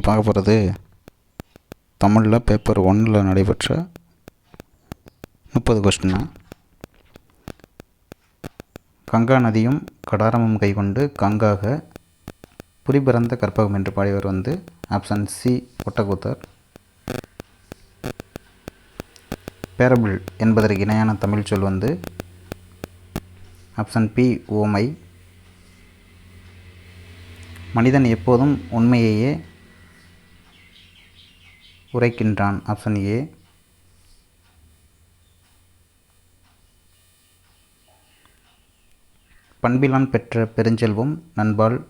பார்க்க போகிறது தமிழில் பேப்பர் ஒன்னில் நடைபெற்ற முப்பது கொஸ்டின் கங்கா நதியும் கடாரமும் கைகொண்டு கங்காக புரிபிறந்த கற்பகம் என்று பாடியவர் வந்து ஆப்ஷன் சி ஒட்டக்கூத்தர் பேரபிள் என்பதற்கு இணையான தமிழ் சொல் வந்து ஆப்ஷன் பி ஓமை. மனிதன் எப்போதும் உண்மையையே உரைக்கின்றான் ஆப்ஷன் ஏ. பண்பிலான் பெற்ற பெருஞ்செல்வம் நண்பால்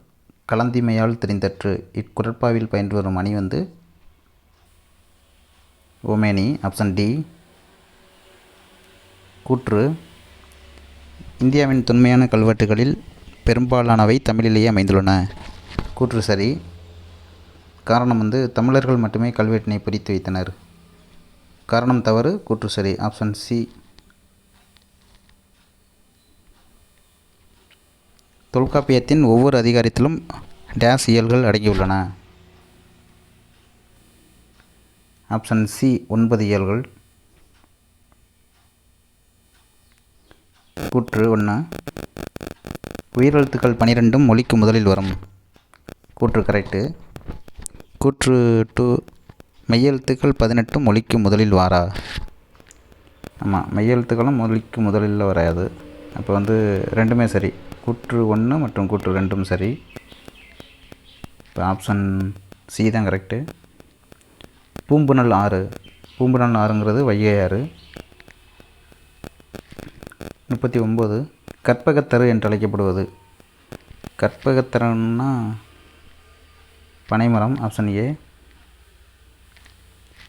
கலந்திமையால் தெரிந்தற்று. இக்குரட்பாவில் பயின்று வரும் அணி வந்து ஓமேனி ஆப்ஷன் டி. கூற்று இந்தியாவின் தொன்மையான கல்வெட்டுகளில் பெரும்பாலானவை தமிழிலேயே அமைந்துள்ளன. கூற்று சரி. காரணம் வந்து தமிழர்கள் மட்டுமே கல்வெட்டினை பிரித்து வைத்தனர். காரணம் தவறு கூற்று சரி. ஆப்ஷன் சி தொல்காப்பியத்தின் ஒவ்வொரு அதிகாரத்திலும் டேஸ் இயல்கள் அடங்கியுள்ளன. ஆப்ஷன் சி ஒன்பது இயல்கள். கூற்று ஒன்று உயிரெழுத்துக்கள் பனிரெண்டும் மொழிக்கு முதலில் வரும். கூற்று கரெக்டு கூற்று டூ மெய்யெழுத்துக்கள் பதினெட்டும் மொழிக்கு முதலில் வாரா? ஆமாம் மெய்யெழுத்துக்களும் மொழிக்கு முதலில் வராது. அப்போ வந்து ரெண்டுமே சரி. கூற்று ஒன்று மற்றும் கூற்று ரெண்டும் சரி. இப்போ ஆப்ஷன் சி தான் கரெக்டு பூம்புணல் ஆறு. பூம்புணல் ஆறுங்கிறது வைகை ஆறு முப்பத்தி ஒம்பது. கற்பகத்தரு என்று அழைக்கப்படுவது கற்பகத்தருன்னா பனைமரம் ஆப்ஷன் ஏ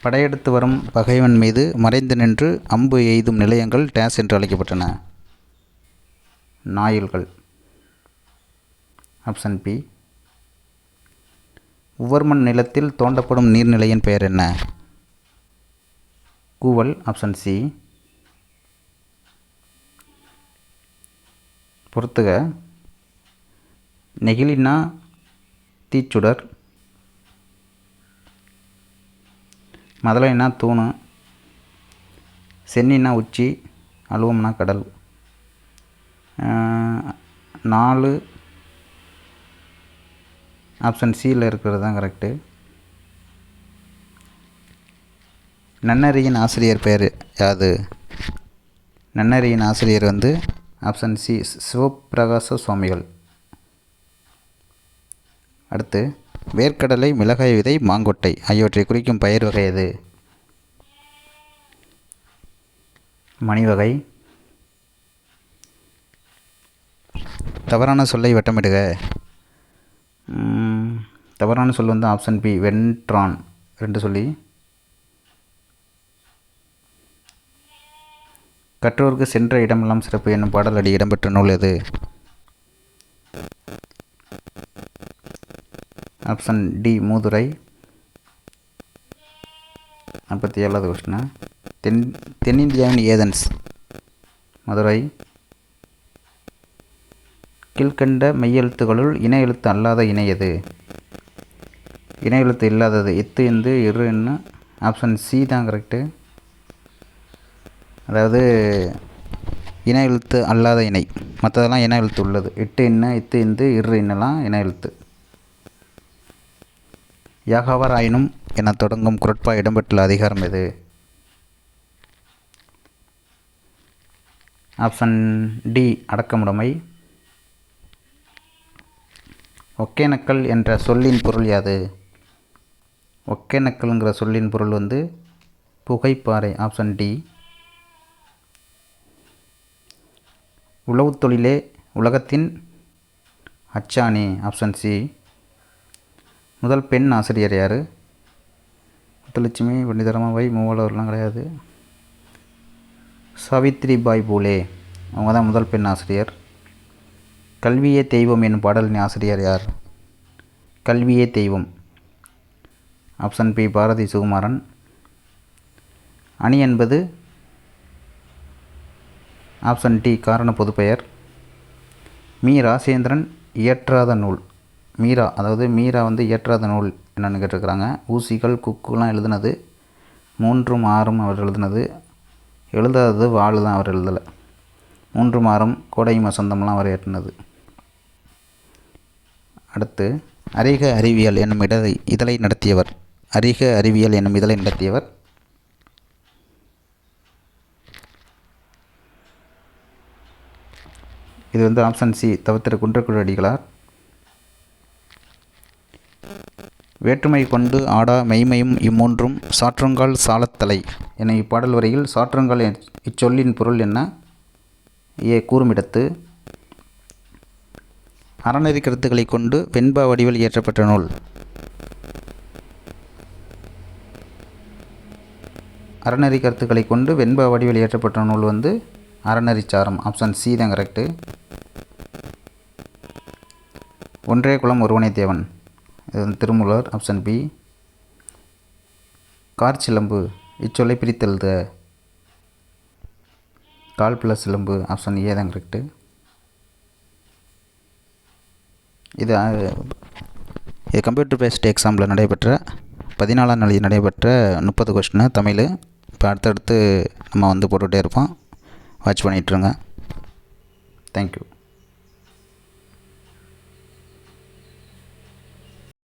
படையெடுத்து வரும் பகைவன் மீது மறைந்து நின்று அம்பு எய்தும் நிலையங்கள் டேஸ் என்று அழைக்கப்பட்டன. நாயில்கள். ஆப்ஷன் பி உவர்மண் நிலத்தில் தோண்டப்படும் நீர்நிலையின் பெயர் என்ன? கூவல். ஆப்ஷன் சி பொறுத்துக. நெகிழினா தீச்சுடர் மதலைனா தூணு சென்னினா உச்சி அலுவம்னா கடல். நாலு ஆப்ஷன் சியில் இருக்கிறது தான் கரெக்டு நன்னறியின் ஆசிரியர் பெயர் யாது? நன்னறியின் ஆசிரியர் வந்து ஆப்ஷன் சி சிவபிரகாச சுவாமிகள். அடுத்து வேர்க்கடலை மிளகாய் விதை மாங்கொட்டை ஆகியவற்றை குறிக்கும் பயிர் வகை எது? மணிவகை தவறான சொல்லை வட்டமிடுக. தவறான சொல் வந்து ஆப்ஷன் பி வென்ட்ரான். ரெண்டு சொல்லி. கற்றோருக்கு சென்ற இடமெல்லாம் சிறப்பு என்னும் பாடல் அடி இடம்பெற்ற நூல் எது? Option D Moothurai. நாற்பத்தி ஏழாவது கொஸ்டினா தென் தென்னிந்தியாவின் ஏதன்ஸ்? மதுரை. கீழ்கண்ட மெய்யெழுத்துகளுள் இணை எழுத்து அல்லாத இணை எது? இணை எழுத்து இல்லாதது எத்து எந்து இரு என்ன ஆப்ஷன் சி தான் கரெக்டு அதாவது இன எழுத்து அல்லாத இணை. மற்றதெல்லாம் இன எழுத்து உள்ளது. எட்டு என்ன எத்து இந்து இரு என்னெல்லாம் இன எழுத்து. யாகவராயினும் என தொடங்கும் குரட்பா இடம்பெற்றுள்ள அதிகாரம் எது? Option D அடக்கமுடைமை. ஒகேனக்கல் என்ற சொல்லின் பொருள் யாது? ஒக்கேனக்கல்ங்கிற சொல்லின் பொருள் வந்து புகைப்பாறை ஆப்ஷன் டி. உழவுத் தொழிலே உலகத்தின் அச்சாணி ஆப்ஷன் சி. முதல் பெண் ஆசிரியர் யார்? முத்துலட்சுமி பண்டிதரமாபாய் மூவலூர்லாம் கிடையாது. சாவித்ரி பாய் பூலே அவங்க தான் முதல் பெண் ஆசிரியர். கல்வியே தெய்வம் என்னும் பாடலின் ஆசிரியர் யார்? கல்வியே தெய்வம். Option B Bharathi Sukumaran. அணி என்பது ஆப்ஷன் டி காரண பொதுப்பெயர். மீ ராசேந்திரன் இயற்றாத நூல். மீரா அதாவது மீரா வந்து இயற்றாத நூல் என்னென்னு கேட்டிருக்கிறாங்க. ஊசிகள் குக்குலாம் எழுதுனது மூன்றும் ஆறும் அவர் எழுதுனது எழுதாதது வாழ் தான் அவர் எழுதலை. மூன்றும் ஆறும் கோடையும் வசந்தம்லாம் அவர் ஏற்றினது அடுத்து அரிக அறிவியல் என்னும் இடை இதழை நடத்தியவர். அரிக அறிவியல் என்னும் இதழை நடத்தியவர். இது வந்து ஆப்ஷன் சி தவித்திர குன்றக்குழடிகளார் வேற்றுமை கொண்டு ஆடா மெய்மையும் இம்மூன்றும் சாற்றுங்கால் சாலத்தலை என இப்பாடல் வரையில் சாற்றுங்கால் இச்சொல்லின் பொருள் என்ன? ஏ கூறுமிடத்து அறநெறி கருத்துக்களை கொண்டு வெண்பா வடிவில் இயற்றப்பட்ட நூல். அறநெறி கருத்துக்களை கொண்டு வெண்பா வடிவில் இயற்றப்பட்ட நூல் வந்து அறநெறிச்சாரம் ஆப்ஷன் சி தான் கரெக்டு ஒன்றே குலம் ஒருவனே தேவன். இது வந்து திருமூலர் ஆப்ஷன் பி கார் சிலம்பு இச்சொல்லை பிரித்தெழுத. கால் பிளஸ் சிலம்பு ஆப்ஷன் ஏ தான் கரெக்டு இது இது கம்ப்யூட்டர் பேஸ்ட் எக்ஸாமில் நடைபெற்ற பதினாலாம் நாளில் நடைபெற்ற முப்பது கொஸ்டின் தமிழ். இப்போ அடுத்தடுத்து நம்ம வந்து போட்டுகிட்டே இருப்போம். Watch பண்ணிகிட்ருங்க thank you